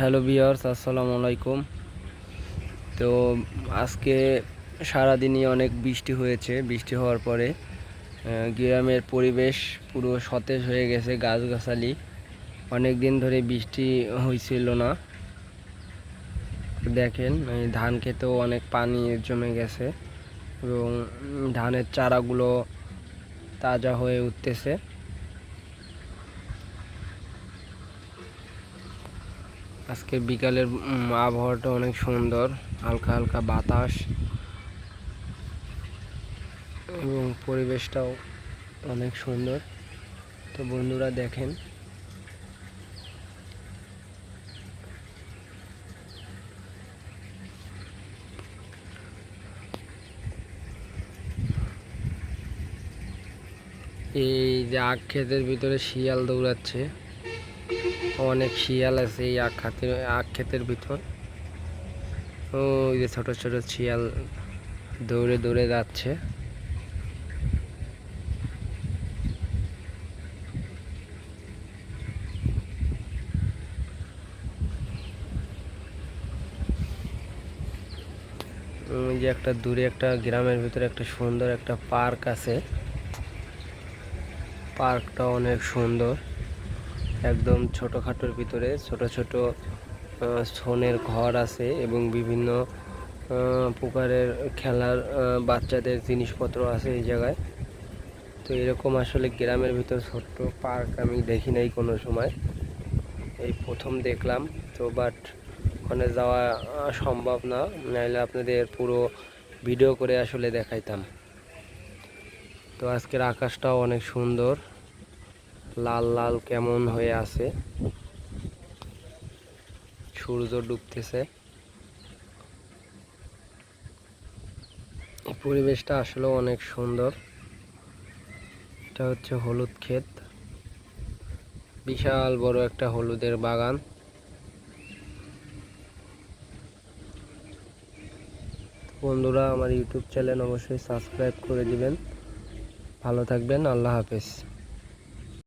Hello বিয়ার্স আসসালামু আলাইকুম। তো আজকে সারাদিনই অনেক বৃষ্টি হয়েছে। বৃষ্টি হওয়ার পরে গ্রামের পরিবেশ পুরো সতেজ হয়ে গেছে, গাছগাছালি। অনেক দিন ধরে বৃষ্টি হয়েছিল না। দেখেন, এই ধান খেতেও অনেক পানি জমে গেছে এবং ধানের চারাগুলো তাজা হয়ে উঠতেছে। আজকে বিকালের আবহাওয়াটা অনেক সুন্দর, হালকা হালকা বাতাস এবং পরিবেশটাও অনেক সুন্দর। তো বন্ধুরা দেখেন। এই যে আখ ক্ষেতের ভিতরে শিয়াল দৌড়াচ্ছে। অনেক শিয়াল আছে এই আখ খাতের আখ ক্ষেতের ভিতর। ও যে ছোট ছোট শিয়াল দৌড়ে দৌড়ে যাচ্ছে। যে একটা দূরে একটা গ্রামের ভিতরে একটা সুন্দর একটা পার্ক আছে। পার্কটা অনেক সুন্দর। একদম ছোটোখাটোর ভিতরে ছোট ছোট সোনের ঘর আছে এবং বিভিন্ন প্রকারের খেলার বাচ্চাদের জিনিসপত্র আছে এই জায়গায়। তো এরকম আসলে গ্রামের ভিতর ছোট্ট পার্ক আমি দেখি নাই কোনো সময়। এই প্রথম দেখলাম, তো বাট ওখানে যাওয়া সম্ভব না নাহলে আপনাদের পুরো ভিডিও করে আসলে দেখাইতাম। তো আজকের আকাশটাও অনেক সুন্দর। লাল লাল কেমন হয়ে আছে। সূর্য ডুবতেছে। পরিবেশটা আসলে অনেক সুন্দর। এটা হচ্ছে হলুদ ক্ষেত। বিশাল বড় একটা হলুদের বাগান। বন্ধুরা, আমার ইউটিউব চ্যানেল অবশ্যই সাবস্ক্রাইব করে দিবেন। ভালো থাকবেন, আল্লাহ হাফেজ।